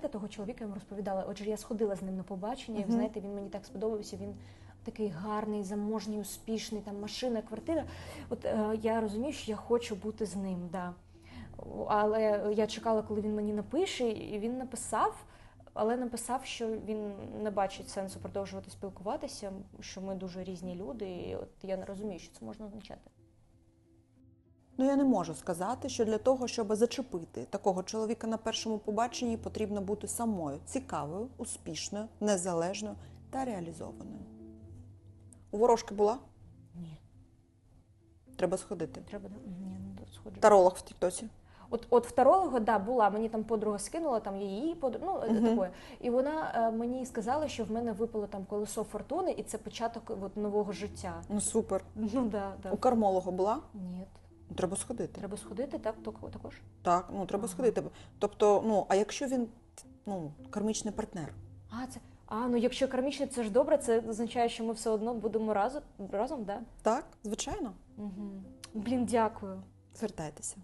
пам'ятаєте того чоловіка, я вам розповідала. Отже, я сходила з ним на побачення, і ви знаєте, він мені так сподобався. Він такий гарний, заможний, успішний, там машина, квартира. От е, я розумію, що я хочу бути з ним. Да. Але я чекала, коли він мені напише, і він написав. Але написав, що він не бачить сенсу продовжувати спілкуватися, що ми дуже різні люди, і от я не розумію, що це можна означати. Ну я не можу сказати, що для того, щоб зачепити такого чоловіка на першому побаченні, потрібно бути самою цікавою, успішною, незалежною та реалізованою. У ворожки була? Ні, Треба сходити. треба? Ні, не сходжу. Таролог в Тіктосі. От, от в таролога, да, була, мені там подруга скинула, там її подруга, ну, Мгм. такое. І вона е, мені сказала, що в мене випало там колесо фортуни, і це початок от, нового життя. Ну супер. Ну да, да. У кармолога була? Ні, Треба сходити. треба сходити, так, ток- також. Так, ну треба Ага. сходити. Тобто, ну а якщо він ну, кармічний партнер? А, це. А, ну якщо кармічний, це ж добре, це означає, що ми все одно будемо разом, разом да? Так, звичайно. Угу. Блін, дякую. Звертайтеся.